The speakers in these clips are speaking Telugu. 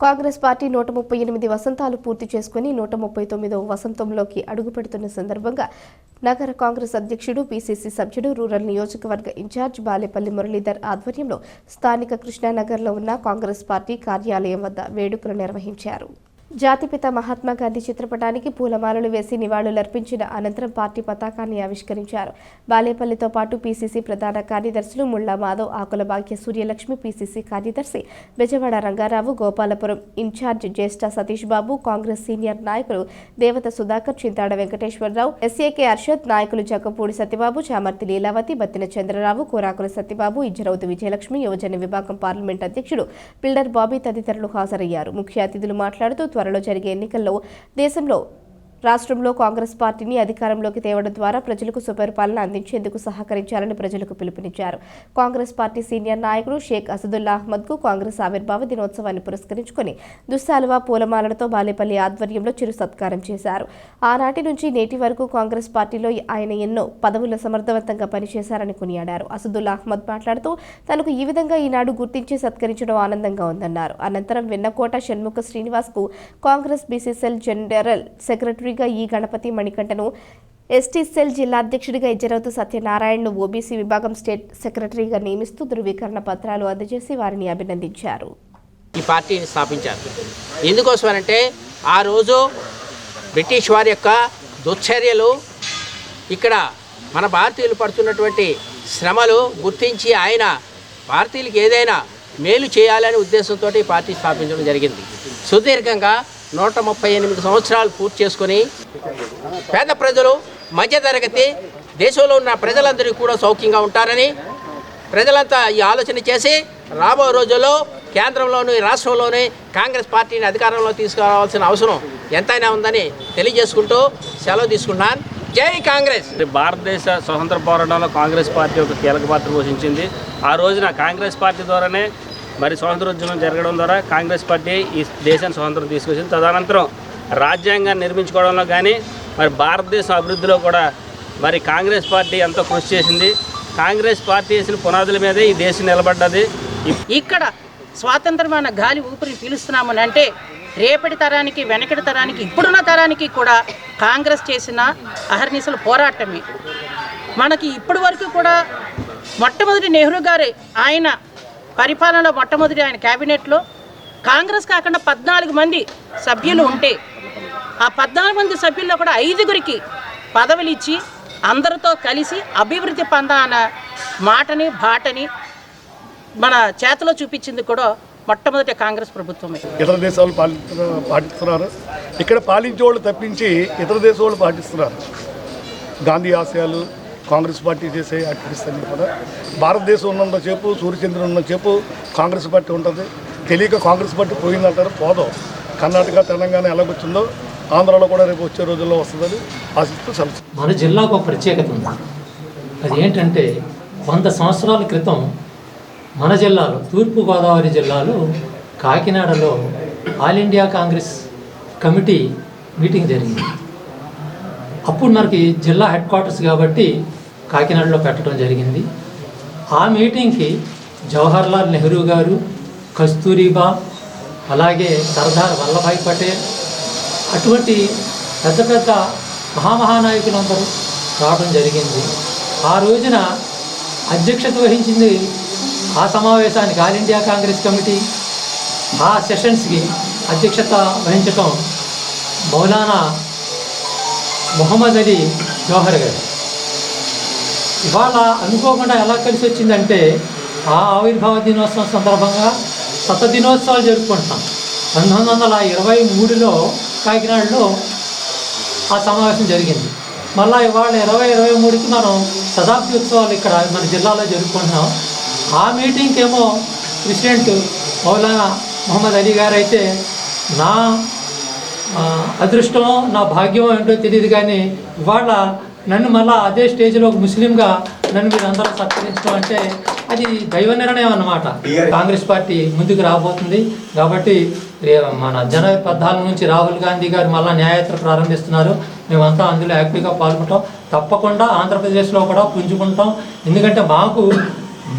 కాంగ్రెస్ పార్టీ నూట ముప్పై ఎనిమిది వసంతాలు పూర్తి చేసుకుని నూట ముప్పై తొమ్మిదవ వసంతంలోకి అడుగుపెడుతున్న సందర్భంగా నగర కాంగ్రెస్ అధ్యక్షుడు పిసిసి సభ్యుడు రూరల్ నియోజకవర్గ ఇన్ఛార్జ్ బాలేపల్లి మురళీధర్ ఆధ్వర్యంలో స్థానిక కృష్ణానగర్లో ఉన్న కాంగ్రెస్ పార్టీ కార్యాలయం వద్ద వేడుకలు నిర్వహించారు. జాతిపిత మహాత్మా గాంధీ చిత్రపటానికి పూలమాలలు వేసి నివాళులర్పించిన అనంతరం పార్టీ పతాకాన్ని ఆవిష్కరించారు. బాలేపల్లితో పాటు పీసీసీ ప్రధాన కార్యదర్శులు ముళ్ళా మాధవ్ ఆకుల భాగ్య సూర్యలక్ష్మి పీసీసీ కార్యదర్శి బెజవాడ రంగారావు గోపాలపురం ఇన్ఛార్జ్ జ్యేష్ఠ సతీష్ బాబు కాంగ్రెస్ సీనియర్ నాయకులు దేవత సుధాకర్ చింతాడ వెంకటేశ్వరరావు ఎస్ఏకే అర్షద్ నాయకులు జగపూడి సత్యబాబు చామర్తి లీలావతి బత్తిన చంద్రరావు కూరాకుల సత్యబాబు ఇజ్జరౌతి విజయలక్ష్మి యువజన విభాగం పార్లమెంట్ అధ్యక్షుడు పిల్డర్ బాబీ తదితరులు హాజరయ్యారు. ముఖ్య అతిథులు మాట్లాడుతూ త్వరలో జరిగే ఎన్నికల్లో దేశంలో రాష్ట్రంలో కాంగ్రెస్ పార్టీని అధికారంలోకి తేవడం ద్వారా ప్రజలకు సుపరిపాలన అందించేందుకు సహకరించాలని ప్రజలకు పిలుపునిచ్చారు. కాంగ్రెస్ పార్టీ సీనియర్ నాయకుడు షేక్ అసదుల్లా అహ్మద్కు కాంగ్రెస్ ఆవిర్భావ దినోత్సవాన్ని పురస్కరించుకొని దుస్సాలువా పూలమాలలతో బాలేపల్లి ఆధ్వర్యంలో చిరు సత్కారం చేశారు. ఆనాటి నుంచి నేటి వరకు కాంగ్రెస్ పార్టీలో ఆయన ఎన్నో పదవులు సమర్థవంతంగా పనిచేశారని కొనియాడారు. అసదుల్లా అహ్మద్ మాట్లాడుతూ తనకు ఈ విధంగా ఈనాడు గుర్తించి సత్కరించడం ఆనందంగా ఉందన్నారు. అనంతరం వెన్నకోట షణ్ముఖ శ్రీనివాస్కు కాంగ్రెస్ బీసీసీఎల్ జనరల్ సెక్రటరీ మంత్రిగా ఈ గణపతి మణికంఠను ఎస్టీ సెల్ జిల్లా అధ్యక్షుడిగా ఇజ్జరౌతు సత్యనారాయణను ఓబీసీ విభాగం స్టేట్ సెక్రటరీగా నియమిస్తూ ధృవీకరణ పత్రాలు అందజేసి వారిని అభినందించారు. ఈ పార్టీని స్థాపించారు. ఎందుకోసమనంటే ఆ రోజు బ్రిటిష్ వారి యొక్క దుశ్చర్యలు ఇక్కడ మన భారతీయులు పడుతున్నటువంటి శ్రమలు గుర్తించి ఆయన భారతీయులకు ఏదైనా మేలు చేయాలనే ఉద్దేశంతో ఈ పార్టీ స్థాపించడం జరిగింది. సుదీర్ఘంగా నూట ముప్పై ఎనిమిది సంవత్సరాలు పూర్తి చేసుకొని పేద ప్రజలు మధ్యతరగతి దేశంలో ఉన్న ప్రజలందరికీ కూడా సౌఖ్యంగా ఉంటారని ప్రజలంతా ఈ ఆలోచన చేసి రాబో రోజుల్లో కేంద్రంలోని రాష్ట్రంలోని కాంగ్రెస్ పార్టీని అధికారంలో తీసుకురావాల్సిన అవసరం ఎంతైనా ఉందని తెలియజేసుకుంటూ సెలవు తీసుకున్నాను. జై కాంగ్రెస్! భారతదేశ స్వతంత్ర పోరాటంలో కాంగ్రెస్ పార్టీ ఒక కీలక పాత్ర పోషించింది. ఆ రోజున కాంగ్రెస్ పార్టీ ద్వారానే మరి స్వాతంత్రోద్యమం జరగడం ద్వారా కాంగ్రెస్ పార్టీ ఈ దేశాన్ని స్వాతంత్రం తీసుకొచ్చింది. తదనంతరం రాజ్యాంగాన్ని నిర్మించుకోవడంలో కానీ మరి భారతదేశం అభివృద్ధిలో కూడా మరి కాంగ్రెస్ పార్టీ ఎంతో కృషి చేసింది. కాంగ్రెస్ పార్టీ వేసిన పునాదుల మీదే ఈ దేశం నిలబడ్డది. ఇక్కడ స్వాతంత్రమైన గాలి ఊపిరి పీలుస్తున్నామని అంటే రేపటి తరానికి వెనకటి తరానికి ఇప్పుడున్న తరానికి కూడా కాంగ్రెస్ చేసిన అహర్నిశల పోరాటమే. మనకి ఇప్పటి వరకు కూడా మొట్టమొదటి నెహ్రూ గారే ఆయన పరిపాలనలో మొట్టమొదటి ఆయన క్యాబినెట్లో. కాంగ్రెస్ కాకుండా పద్నాలుగు మంది సభ్యులు ఉంటే ఆ పద్నాలుగు మంది సభ్యుల్లో కూడా ఐదుగురికి పదవులు ఇచ్చి అందరితో కలిసి అభివృద్ధి పొందాన మాటని బాటని మన చేతిలో చూపించింది కూడా మొట్టమొదటి కాంగ్రెస్ ప్రభుత్వమే. ఇతర దేశాలు పాటిస్తున్నారు. ఇక్కడ పాలించే వాళ్ళు తప్పించి ఇతర దేశాలు పాటిస్తున్నారు. గాంధీ ఆశయాలు కాంగ్రెస్ పార్టీ చేసే యాక్టివిటీస్ అన్నీ కూడా. భారతదేశం ఉన్నంత చెప్పు సూర్యచంద్రుడు ఉన్న చెప్పు కాంగ్రెస్ పార్టీ ఉంటుంది. తెలియక కాంగ్రెస్ పార్టీ పోయిందంటారు పోదాం. కర్ణాటక తెలంగాణ ఎలాగొచ్చిందో ఆంధ్రాలో కూడా రేపు వచ్చే రోజుల్లో వస్తుందని ఆశిస్తూ సెలవు మన జిల్లాకు ఒక ప్రత్యేకత ఉంది. అది ఏంటంటే వంద సంవత్సరాల క్రితం మన జిల్లాలో తూర్పుగోదావరి జిల్లాలో కాకినాడలో All India Congress Committee meeting జరిగింది. అప్పుడు మనకి జిల్లా హెడ్ క్వార్టర్స్ కాబట్టి కాకినాడలో పెట్టడం జరిగింది. ఆ మీటింగ్కి జవహర్లాల్ నెహ్రూ గారు కస్తూరిబా అలాగే సర్దార్ వల్లభాయ్ పటేల్ అటువంటి పెద్ద పెద్ద మహామహానాయకులందరూ రావడం జరిగింది. ఆ రోజున అధ్యక్షత వహించింది ఆ సమావేశానికి ఆల్ ఇండియా కాంగ్రెస్ కమిటీ. ఆ సెషన్స్కి అధ్యక్షత వహించటం మౌలానా మొహమ్మద్ అలీ జోహర్ గారు. ఇవాళ అనుకోకుండా ఎలా కలిసి వచ్చిందంటే ఆ ఆవిర్భావ దినోత్సవం సందర్భంగా శత దినోత్సవాలు జరుపుకుంటున్నాం. పంతొమ్మిది వందల ఇరవై మూడులో కాకినాడలో ఆ సమావేశం జరిగింది. మళ్ళీ ఇవాళ ఇరవై ఇరవై మూడుకి మనం శతాబ్ది ఉత్సవాలు ఇక్కడ మన జిల్లాలో జరుపుకుంటున్నాం. ఆ మీటింగ్కి ఏమో ప్రెసిడెంట్ మౌలానా మొహమ్మద్ అలీ గారు అయితే నా ఆ, అదృష్టమో నా భాగ్యమో ఏంటో తెలియదు కానీ ఇవాళ నన్ను మళ్ళా అదే స్టేజ్లో ఒక ముస్లింగా నన్ను మీరు అందరూ సత్కరించడం అంటే అది దైవ నిర్ణయం అన్నమాట. కాంగ్రెస్ పార్టీ ముందుకు రాబోతుంది కాబట్టి మన జనవరి పద్నాలుగు నుంచి రాహుల్ గాంధీ గారు మళ్ళా న్యాయయాత్ర ప్రారంభిస్తున్నారు. మేమంతా అందులో యాక్టివ్గా పాల్గొంటాం. తప్పకుండా ఆంధ్రప్రదేశ్లో కూడా పుంజుకుంటాం. ఎందుకంటే మాకు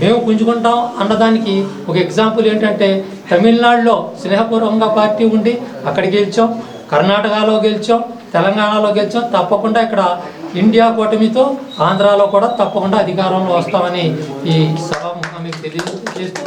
మేము పుంజుకుంటాం అన్నదానికి ఒక ఎగ్జాంపుల్ ఏంటంటే తమిళనాడులో స్నేహపూర్వకంగా పార్టీ ఉండి అక్కడ గెలిచాం. కర్ణాటకలో గెలిచాం తెలంగాణలో గెలిచాం. తప్పకుండా ఇక్కడ ఇండియా కూటమితో ఆంధ్రాలో కూడా తప్పకుండా అధికారంలో వస్తామని ఈ సభ మీకు తెలియజేస్తూ